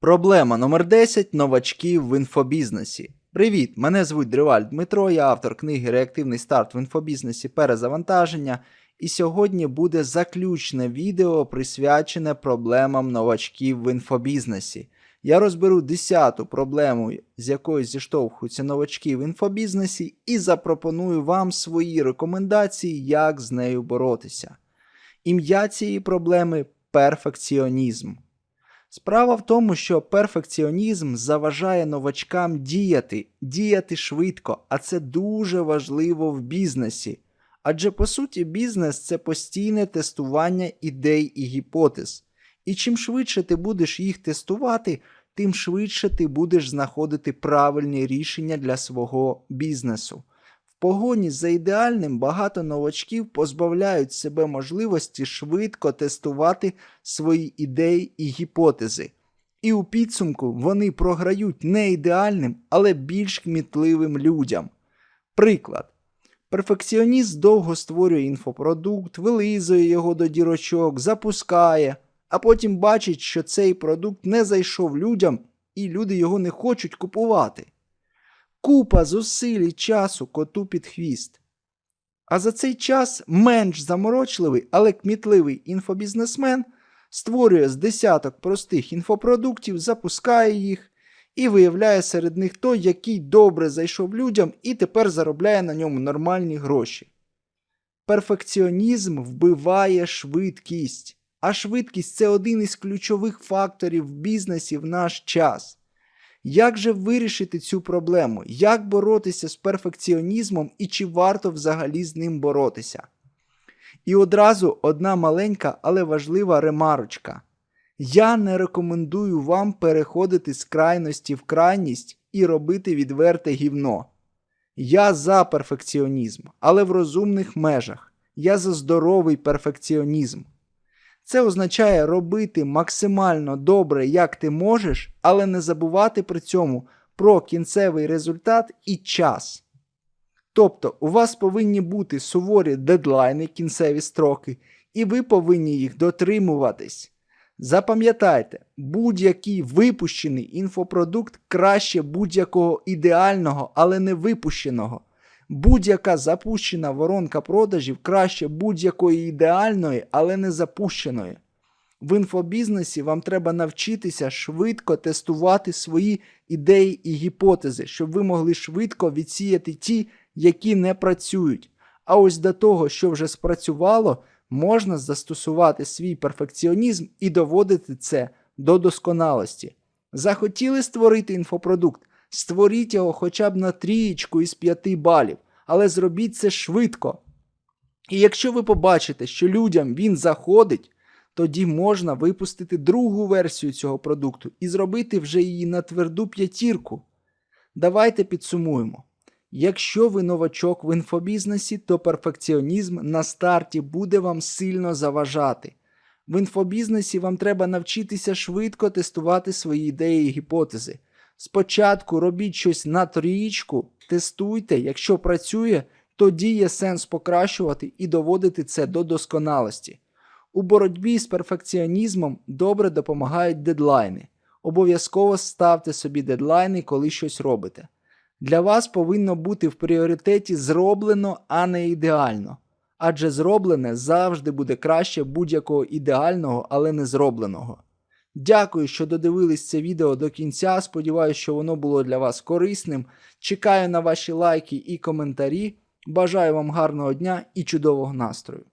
Проблема номер 10 новачків в інфобізнесі. Привіт! Мене звуть Дриваль Дмитро, я автор книги Реактивний старт в інфобізнесі перезавантаження. І сьогодні буде заключне відео, присвячене проблемам новачків в інфобізнесі. Я розберу 10-ту проблему, з якою зіштовхуються новачки в інфобізнесі, і запропоную вам свої рекомендації, як з нею боротися. Ім'я цієї проблеми перфекціонізм. Справа в тому, що перфекціонізм заважає новачкам діяти, діяти швидко, а це дуже важливо в бізнесі. Адже по суті бізнес це постійне тестування ідей і гіпотез. І чим швидше ти будеш їх тестувати, тим швидше ти будеш знаходити правильні рішення для свого бізнесу. Погоні за ідеальним багато новачків позбавляють себе можливості швидко тестувати свої ідеї і гіпотези. І у підсумку вони програють не ідеальним, але більш кмітливим людям. Приклад. Перфекціоніст довго створює інфопродукт, вилизує його до дірочок, запускає, а потім бачить, що цей продукт не зайшов людям і люди його не хочуть купувати. Купа зусиль і часу коту під хвіст. А за цей час менш заморочливий, але кмітливий інфобізнесмен створює з десяток простих інфопродуктів, запускає їх і виявляє серед них той, який добре зайшов людям і тепер заробляє на ньому нормальні гроші. Перфекціонізм вбиває швидкість, а швидкість це один із ключових факторів в бізнесі в наш час. Як же вирішити цю проблему? Як боротися з перфекціонізмом і чи варто взагалі з ним боротися? І одразу одна маленька, але важлива ремарочка. Я не рекомендую вам переходити з крайності в крайність і робити відверте гівно. Я за перфекціонізм, але в розумних межах. Я за здоровий перфекціонізм. Це означає робити максимально добре, як ти можеш, але не забувати при цьому про кінцевий результат і час. Тобто, у вас повинні бути суворі дедлайни, кінцеві строки, і ви повинні їх дотримуватись. Запам'ятайте, будь-який випущений інфопродукт краще будь-якого ідеального, але не випущеного. Будь-яка запущена воронка продажів краще будь-якої ідеальної, але не запущеної. В інфобізнесі вам треба навчитися швидко тестувати свої ідеї і гіпотези, щоб ви могли швидко відсіяти ті, які не працюють. А ось до того, що вже спрацювало, можна застосувати свій перфекціонізм і доводити це до досконалості. Захотіли створити інфопродукт? Створіть його хоча б на трієчку із 5 балів, але зробіть це швидко. І якщо ви побачите, що людям він заходить, тоді можна випустити другу версію цього продукту і зробити вже її на тверду п'ятірку. Давайте підсумуємо. Якщо ви новачок в інфобізнесі, то перфекціонізм на старті буде вам сильно заважати. В інфобізнесі вам треба навчитися швидко тестувати свої ідеї і гіпотези. Спочатку робіть щось на трієчку, тестуйте, якщо працює, тоді є сенс покращувати і доводити це до досконалості. У боротьбі з перфекціонізмом добре допомагають дедлайни. Обов'язково ставте собі дедлайни, коли щось робите. Для вас повинно бути в пріоритеті зроблено, а не ідеально. Адже зроблене завжди буде краще будь-якого ідеального, але не зробленого. Дякую, що додивились це відео до кінця. Сподіваюся, що воно було для вас корисним. Чекаю на ваші лайки і коментарі. Бажаю вам гарного дня і чудового настрою!